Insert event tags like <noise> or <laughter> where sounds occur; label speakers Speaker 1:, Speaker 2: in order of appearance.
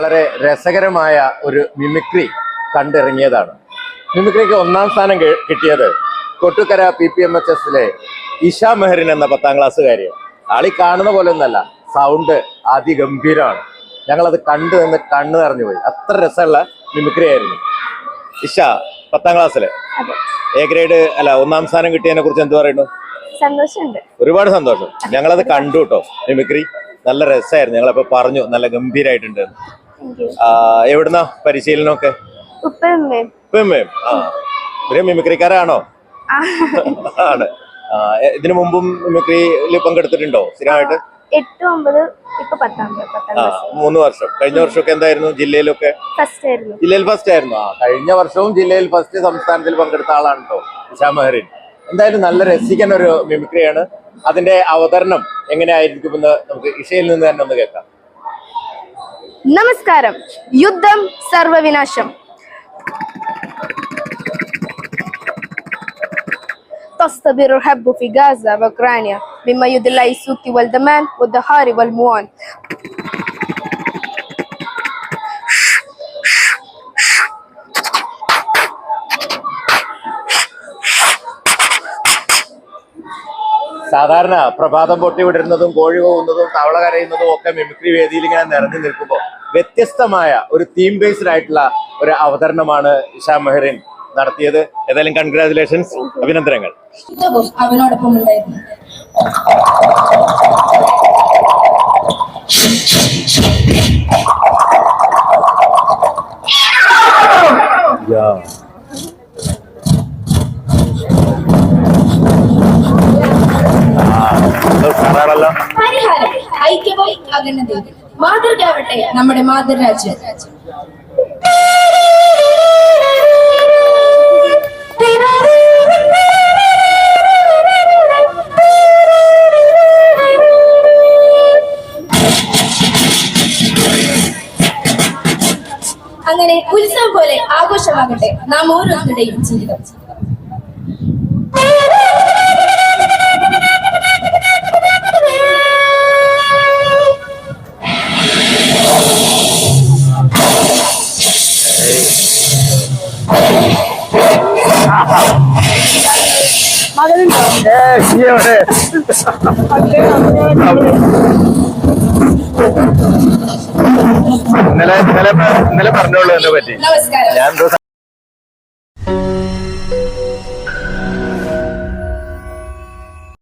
Speaker 1: വളരെ രസകരമായ ഒരു മിമിക്രി കണ്ടിറങ്ങിയതാണ്. മിമിക്രിക്ക് ഒന്നാം സ്ഥാനം കിട്ടിയത് Kottukkara P P M H എസിലെ ഇഷ മെഹറിൻ എന്ന പത്താം ക്ലാസ്സുകാരിയാണ്. ആളി കാണുന്ന പോലെ ഒന്നല്ല സൗണ്ട് അതിഗംഭീരമാണ്. ഞങ്ങളത് കണ്ടു നിന്ന് കണ്ണു നിറഞ്ഞു പോയി. അത്ര രസമുള്ള മിമിക്രി ആയിരുന്നു ഇഷ പത്താം ക്ലാസ്സിലെ. എ ഗ്രേഡ് അല്ല ഒന്നാം സ്ഥാനം കിട്ടിയതിനെ കുറിച്ച് എന്ത് പറയുന്നു?
Speaker 2: സന്തോഷമുണ്ട്.
Speaker 1: ഒരുപാട് സന്തോഷം. ഞങ്ങളത് കണ്ടു കേട്ടോ മിമിക്രി. നല്ല രസമായിരുന്നു ഞങ്ങളപ്പോ പറഞ്ഞു നല്ല ഗംഭീരായിട്ടുണ്ട്. എവിടുന്നാ പരിശീലനമൊക്കെ?
Speaker 2: ഉപ്പമ്മയും
Speaker 1: ആ ഒരു മിമിക്രിക്കാരാണോ? <laughs> ആണ്. ഇതിനു മുമ്പും മിമിക്രിയിൽ പങ്കെടുത്തിട്ടുണ്ടോ സ്ഥിരമായിട്ട്?
Speaker 2: എട്ട് ഒമ്പത് ഇപ്പൊ പത്താം പത്താം
Speaker 1: ആ
Speaker 2: ക്ലാസ്
Speaker 1: മൂന്ന് വർഷം കഴിഞ്ഞ വർഷമൊക്കെ എന്തായിരുന്നു ജില്ലയിലൊക്കെ
Speaker 2: ഫസ്റ്റ് ആയിരുന്നു
Speaker 1: ജില്ലയിൽ ഫസ്റ്റ് ആയിരുന്നു ആ കഴിഞ്ഞ വർഷവും ജില്ലയിൽ ഫസ്റ്റ് സംസ്ഥാനത്തിൽ പങ്കെടുത്ത ആളാണ് കേട്ടോ ഇഷാ മെഹറിൻ എന്തായാലും നല്ല രസിക്കുന്ന ഒരു മിമിക്രിയാണ് അതിന്റെ അവതരണം എങ്ങനെയായിരിക്കുമെന്ന് നമുക്ക് ഇഷയിൽ നിന്ന് തന്നെ ഒന്ന് കേൾക്കാം
Speaker 2: നമസ്കാരം യുദ്ധം സർവവിനാശം تصطبر الحب في غزة وأوكرانيا مما يدلي السوق والدمان والدهار والموان
Speaker 1: സാധാരണ പ്രഭാതം പൊട്ടി വിടരുന്നതും കോഴി പോകുന്നതും തവള കരയുന്നതും ഒക്കെ മിമിക്രി വേദിയിൽ ഇങ്ങനെ നിറഞ്ഞു നിൽക്കുമ്പോൾ വ്യത്യസ്തമായ ഒരു തീം ബേസ്ഡ് ആയിട്ടുള്ള ഒരു അവതരണമാണ് ഇഷാ മെഹറിൻ നടത്തിയത്. ഏതായാലും കൺഗ്രാചുലേഷൻസ് അഭിനന്ദനങ്ങൾ.
Speaker 3: അവനോടൊപ്പം ഉണ്ടായിരുന്നു. ഐക്യവും അഖണ്ഡതയും മാതൃകയാവട്ടെ നമ്മുടെ മാതൃരാജ്യം. അങ്ങനെ ഉത്സവം പോലെ ആഘോഷമാകട്ടെ. നാം ഓരോരുത്തരുടെയും ജീവിതം.
Speaker 1: ഇന്നലെ ഇന്നലെ ഇന്നലെ പറഞ്ഞോളൂ എന്നെ പറ്റി ഞാൻ എന്തോ